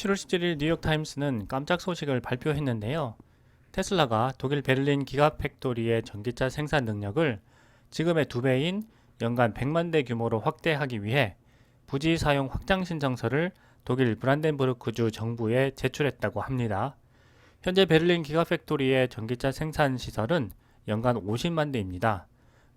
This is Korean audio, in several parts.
7월 17일 뉴욕타임스는 깜짝 소식을 발표했는데요. 테슬라가 독일 베를린 기가 팩토리의 전기차 생산 능력을 지금의 두 배인 연간 100만 대 규모로 확대하기 위해 부지 사용 확장 신청서를 독일 브란덴부르크주 정부에 제출했다고 합니다. 현재 베를린 기가 팩토리의 전기차 생산 시설은 연간 50만 대입니다.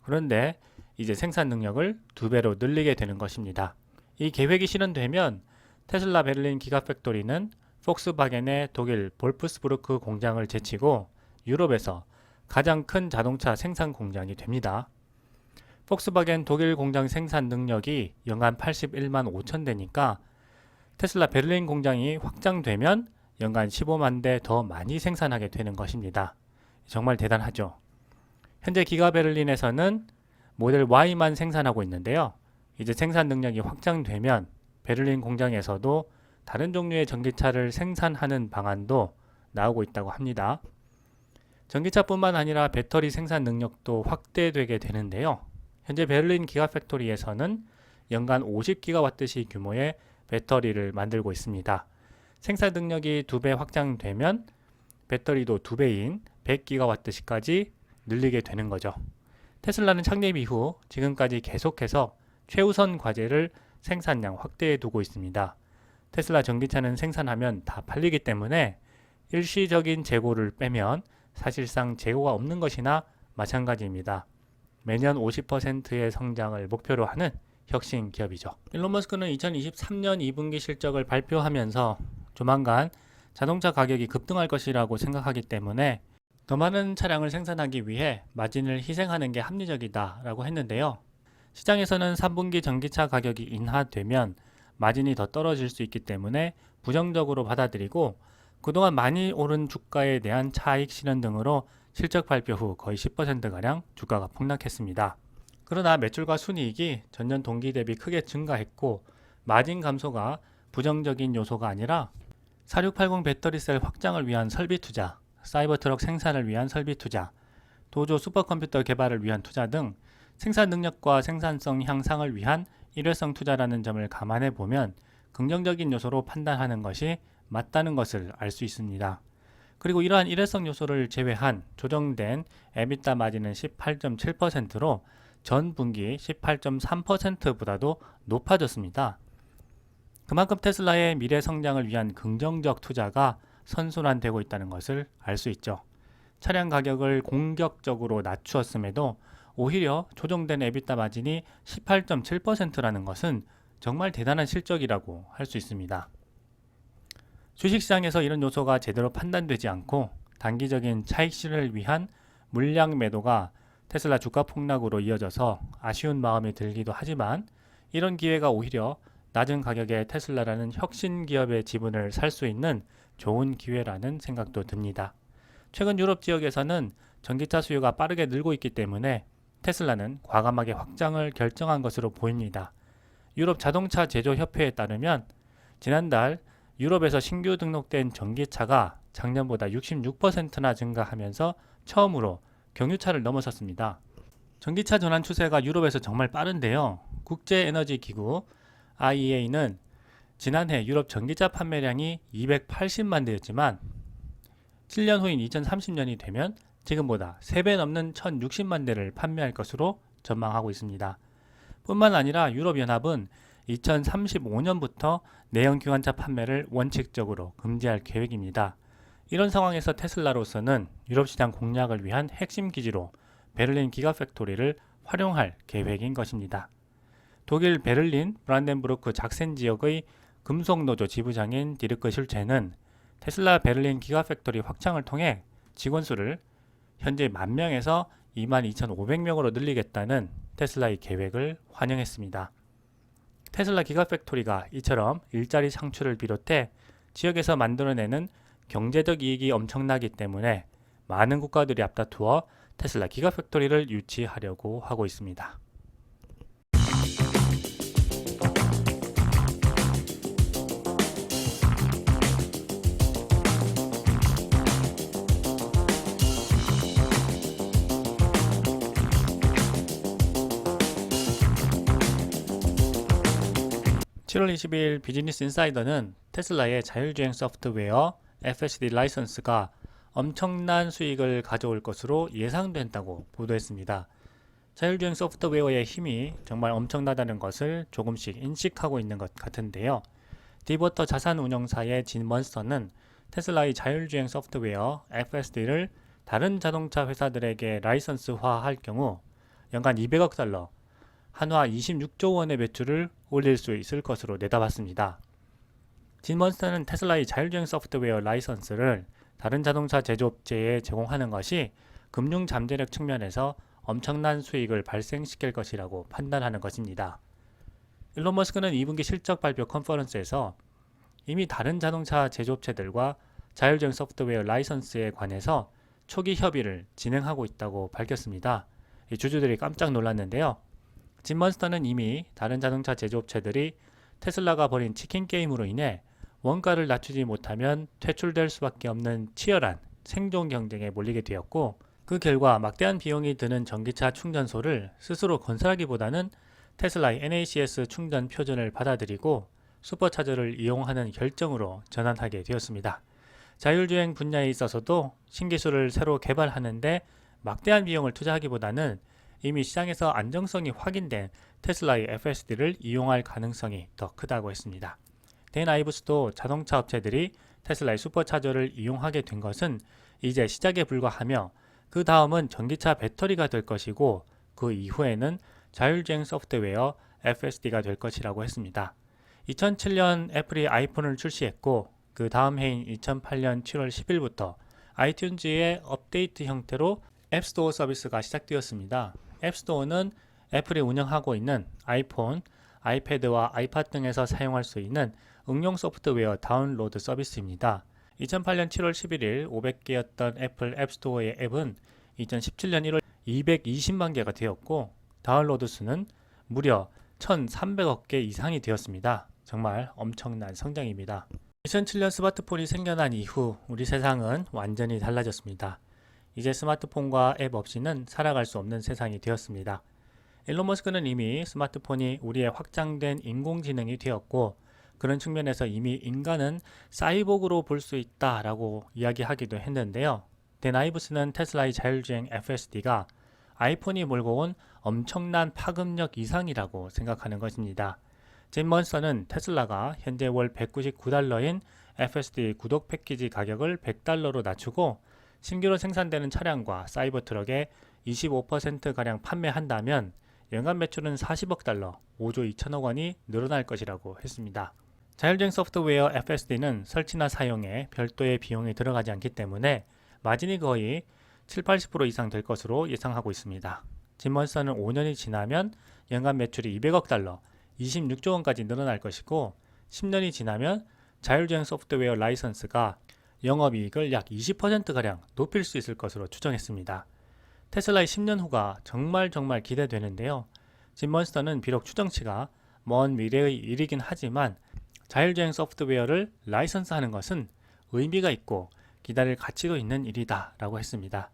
그런데 이제 생산 능력을 두 배로 늘리게 되는 것입니다. 이 계획이 실현되면 테슬라 베를린 기가팩토리는 폭스바겐의 독일 볼프스부르크 공장을 제치고 유럽에서 가장 큰 자동차 생산 공장이 됩니다. 폭스바겐 독일 공장 생산 능력이 연간 81만 5천 대니까 테슬라 베를린 공장이 확장되면 연간 15만 대 더 많이 생산하게 되는 것입니다. 정말 대단하죠. 현재 기가 베를린에서는 모델 Y만 생산하고 있는데요. 이제 생산 능력이 확장되면 베를린 공장에서도 다른 종류의 전기차를 생산하는 방안도 나오고 있다고 합니다. 전기차뿐만 아니라 배터리 생산 능력도 확대되게 되는데요. 현재 베를린 기가팩토리에서는 연간 50기가와트시 규모의 배터리를 만들고 있습니다. 생산 능력이 두 배 확장되면 배터리도 두 배인 100기가와트시까지 늘리게 되는 거죠. 테슬라는 창립 이후 지금까지 계속해서 최우선 과제를 생산량 확대해 두고 있습니다. 테슬라 전기차는 생산하면 다 팔리기 때문에 일시적인 재고를 빼면 사실상 재고가 없는 것이나 마찬가지입니다. 매년 50%의 성장을 목표로 하는 혁신 기업이죠. 일론 머스크는 2023년 2분기 실적을 발표하면서 조만간 자동차 가격이 급등할 것이라고 생각하기 때문에 더 많은 차량을 생산하기 위해 마진을 희생하는 게 합리적이다라고 했는데요. 시장에서는 3분기 전기차 가격이 인하되면 마진이 더 떨어질 수 있기 때문에 부정적으로 받아들이고 그동안 많이 오른 주가에 대한 차익 실현 등으로 실적 발표 후 거의 10%가량 주가가 폭락했습니다. 그러나 매출과 순이익이 전년 동기 대비 크게 증가했고 마진 감소가 부정적인 요소가 아니라 4680 배터리셀 확장을 위한 설비 투자, 사이버 트럭 생산을 위한 설비 투자, 도조 슈퍼컴퓨터 개발을 위한 투자 등 생산 능력과 생산성 향상을 위한 일회성 투자라는 점을 감안해 보면 긍정적인 요소로 판단하는 것이 맞다는 것을 알 수 있습니다. 그리고 이러한 일회성 요소를 제외한 조정된 에비타 마진은 18.7%로 전 분기 18.3%보다도 높아졌습니다. 그만큼 테슬라의 미래 성장을 위한 긍정적 투자가 선순환되고 있다는 것을 알 수 있죠. 차량 가격을 공격적으로 낮추었음에도 오히려 조정된 에비타 마진이 18.7%라는 것은 정말 대단한 실적이라고 할 수 있습니다. 주식시장에서 이런 요소가 제대로 판단되지 않고 단기적인 차익 실현을 위한 물량 매도가 테슬라 주가 폭락으로 이어져서 아쉬운 마음이 들기도 하지만 이런 기회가 오히려 낮은 가격에 테슬라라는 혁신 기업의 지분을 살 수 있는 좋은 기회라는 생각도 듭니다. 최근 유럽 지역에서는 전기차 수요가 빠르게 늘고 있기 때문에 테슬라는 과감하게 확장을 결정한 것으로 보입니다. 유럽 자동차 제조 협회에 따르면 지난달 유럽에서 신규 등록된 전기차가 작년보다 66%나 증가하면서 처음으로 경유차를 넘어섰습니다. 전기차 전환 추세가 유럽에서 정말 빠른데요. 국제 에너지 기구 IEA는 지난해 유럽 전기차 판매량이 280만 대였지만 7년 후인 2030년이 되면 지금보다 3배 넘는 1060만 대를 판매할 것으로 전망하고 있습니다. 뿐만 아니라 유럽연합은 2035년부터 내연 기관차 판매를 원칙적으로 금지할 계획입니다. 이런 상황에서 테슬라로서는 유럽 시장 공략을 위한 핵심 기지로 베를린 기가팩토리를 활용할 계획인 것입니다. 독일 베를린 브란덴부르크 작센 지역의 금속노조 지부장인 디르크 슐체는 테슬라 베를린 기가팩토리 확장을 통해 직원 수를 현재 만 명에서 22,500명으로 늘리겠다는 테슬라의 계획을 환영했습니다. 테슬라 기가팩토리가 이처럼 일자리 창출을 비롯해 지역에서 만들어내는 경제적 이익이 엄청나기 때문에 많은 국가들이 앞다투어 테슬라 기가팩토리를 유치하려고 하고 있습니다. 7월 20일 비즈니스 인사이더는 테슬라의 자율주행 소프트웨어 FSD 라이선스가 엄청난 수익을 가져올 것으로 예상된다고 보도했습니다. 자율주행 소프트웨어의 힘이 정말 엄청나다는 것을 조금씩 인식하고 있는 것 같은데요. 디버터 자산운용사의 진 먼스터는 테슬라의 자율주행 소프트웨어 FSD를 다른 자동차 회사들에게 라이선스화할 경우 연간 200억 달러, 한화 26조 원의 매출을 올릴 수 있을 것으로 내다봤습니다. 진먼스터는 테슬라의 자율주행 소프트웨어 라이선스를 다른 자동차 제조업체에 제공하는 것이 금융 잠재력 측면에서 엄청난 수익을 발생시킬 것이라고 판단하는 것입니다. 일론 머스크는 2분기 실적 발표 컨퍼런스에서 이미 다른 자동차 제조업체들과 자율주행 소프트웨어 라이선스에 관해서 초기 협의를 진행하고 있다고 밝혔습니다. 이 주주들이 깜짝 놀랐는데요. 진먼스터는 이미 다른 자동차 제조업체들이 테슬라가 벌인 치킨 게임으로 인해 원가를 낮추지 못하면 퇴출될 수밖에 없는 치열한 생존 경쟁에 몰리게 되었고 그 결과 막대한 비용이 드는 전기차 충전소를 스스로 건설하기보다는 테슬라의 NACS 충전 표준을 받아들이고 슈퍼차저를 이용하는 결정으로 전환하게 되었습니다. 자율주행 분야에 있어서도 신기술을 새로 개발하는데 막대한 비용을 투자하기보다는 이미 시장에서 안정성이 확인된 테슬라의 FSD를 이용할 가능성이 더 크다고 했습니다. 댄 아이브스도 자동차 업체들이 테슬라의 슈퍼차저를 이용하게 된 것은 이제 시작에 불과하며 그 다음은 전기차 배터리가 될 것이고 그 이후에는 자율주행 소프트웨어 FSD가 될 것이라고 했습니다. 2007년 애플이 아이폰을 출시했고 그 다음 해인 2008년 7월 10일부터 아이튠즈의 업데이트 형태로 앱스토어 서비스가 시작되었습니다. 앱스토어는 애플이 운영하고 있는 아이폰, 아이패드와 아이팟 등에서 사용할 수 있는 응용 소프트웨어 다운로드 서비스입니다. 2008년 7월 11일 500개였던 애플 앱스토어의 앱은 2017년 1월 220만 개가 되었고 다운로드 수는 무려 1,300억 개 이상이 되었습니다. 정말 엄청난 성장입니다. 2007년 스마트폰이 생겨난 이후 우리 세상은 완전히 달라졌습니다. 이제 스마트폰과 앱 없이는 살아갈 수 없는 세상이 되었습니다. 일론 머스크는 이미 스마트폰이 우리의 확장된 인공지능이 되었고 그런 측면에서 이미 인간은 사이보그로 볼 수 있다라고 이야기하기도 했는데요. 댄 아이브스는 테슬라의 자율주행 FSD가 아이폰이 몰고 온 엄청난 파급력 이상이라고 생각하는 것입니다. 진 먼스터는 테슬라가 현재 월 199달러인 FSD 구독 패키지 가격을 100달러로 낮추고 신규로 생산되는 차량과 사이버 트럭에 25%가량 판매한다면 연간 매출은 40억 달러, 5조 2천억 원이 늘어날 것이라고 했습니다. 자율주행 소프트웨어 FSD는 설치나 사용에 별도의 비용이 들어가지 않기 때문에 마진이 거의 7, 80% 이상 될 것으로 예상하고 있습니다. 진먼스터는 5년이 지나면 연간 매출이 200억 달러, 26조 원까지 늘어날 것이고 10년이 지나면 자율주행 소프트웨어 라이선스가 영업이익을 약 20%가량 높일 수 있을 것으로 추정했습니다. 테슬라의 10년 후가 정말 정말 기대되는데요. 진먼스터는 비록 추정치가 먼 미래의 일이긴 하지만 자율주행 소프트웨어를 라이선스하는 것은 의미가 있고 기다릴 가치도 있는 일이다 라고 했습니다.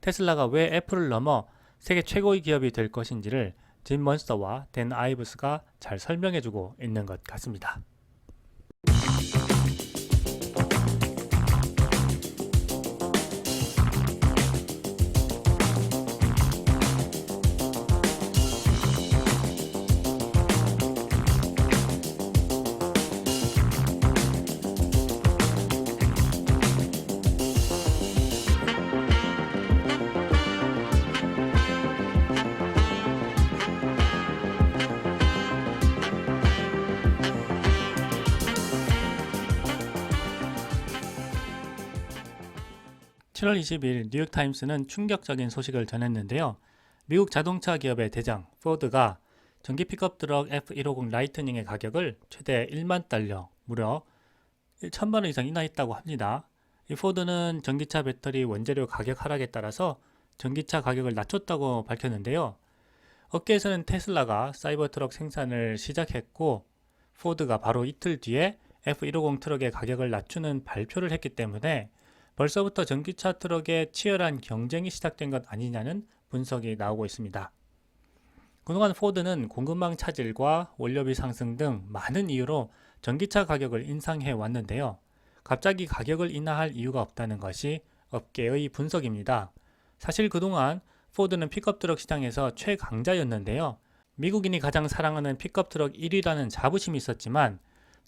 테슬라가 왜 애플을 넘어 세계 최고의 기업이 될 것인지를 진 먼스터와 댄 아이브스가 잘 설명해주고 있는 것 같습니다. 7월 20일 뉴욕타임스는 충격적인 소식을 전했는데요. 미국 자동차 기업의 대장 포드가 전기 픽업 트럭 F150 라이트닝의 가격을 최대 1만 달러, 무려 1천만 원 이상 인하했다고 합니다. 이 포드는 전기차 배터리 원재료 가격 하락에 따라서 전기차 가격을 낮췄다고 밝혔는데요. 업계에서는 테슬라가 사이버 트럭 생산을 시작했고 포드가 바로 이틀 뒤에 F150 트럭의 가격을 낮추는 발표를 했기 때문에 벌써부터 전기차 트럭의 치열한 경쟁이 시작된 것 아니냐는 분석이 나오고 있습니다. 그동안 포드는 공급망 차질과 원료비 상승 등 많은 이유로 전기차 가격을 인상해 왔는데요. 갑자기 가격을 인하할 이유가 없다는 것이 업계의 분석입니다. 사실 그동안 포드는 픽업 트럭 시장에서 최강자였는데요. 미국인이 가장 사랑하는 픽업 트럭 1위라는 자부심이 있었지만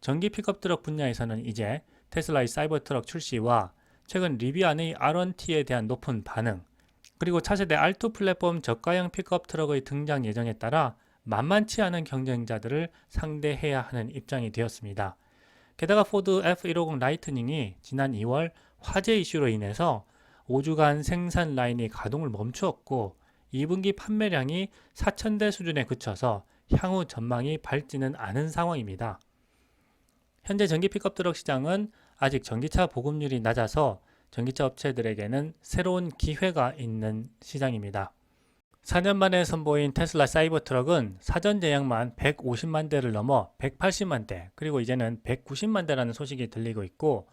전기 픽업 트럭 분야에서는 이제 테슬라의 사이버 트럭 출시와 최근 리비안의 R1T에 대한 높은 반응, 그리고 차세대 R2 플랫폼 저가형 픽업 트럭의 등장 예정에 따라 만만치 않은 경쟁자들을 상대해야 하는 입장이 되었습니다. 게다가 포드 F150 라이트닝이 지난 2월 화재 이슈로 인해서 5주간 생산 라인이 가동을 멈추었고 2분기 판매량이 4,000대 수준에 그쳐서 향후 전망이 밝지는 않은 상황입니다. 현재 전기 픽업 트럭 시장은 아직 전기차 보급률이 낮아서 전기차 업체들에게는 새로운 기회가 있는 시장입니다. 4년 만에 선보인 테슬라 사이버 트럭은 사전 제약만 150만 대를 넘어 180만 대, 그리고 이제는 190만 대라는 소식이 들리고 있고,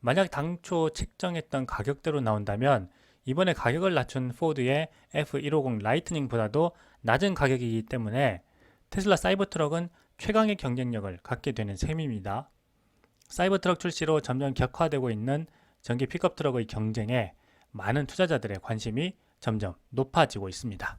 만약 당초 책정했던 가격대로 나온다면 이번에 가격을 낮춘 포드의 F150 라이트닝보다도 낮은 가격이기 때문에 테슬라 사이버 트럭은 최강의 경쟁력을 갖게 되는 셈입니다. 사이버 트럭 출시로 점점 격화되고 있는 전기 픽업 트럭의 경쟁에 많은 투자자들의 관심이 점점 높아지고 있습니다.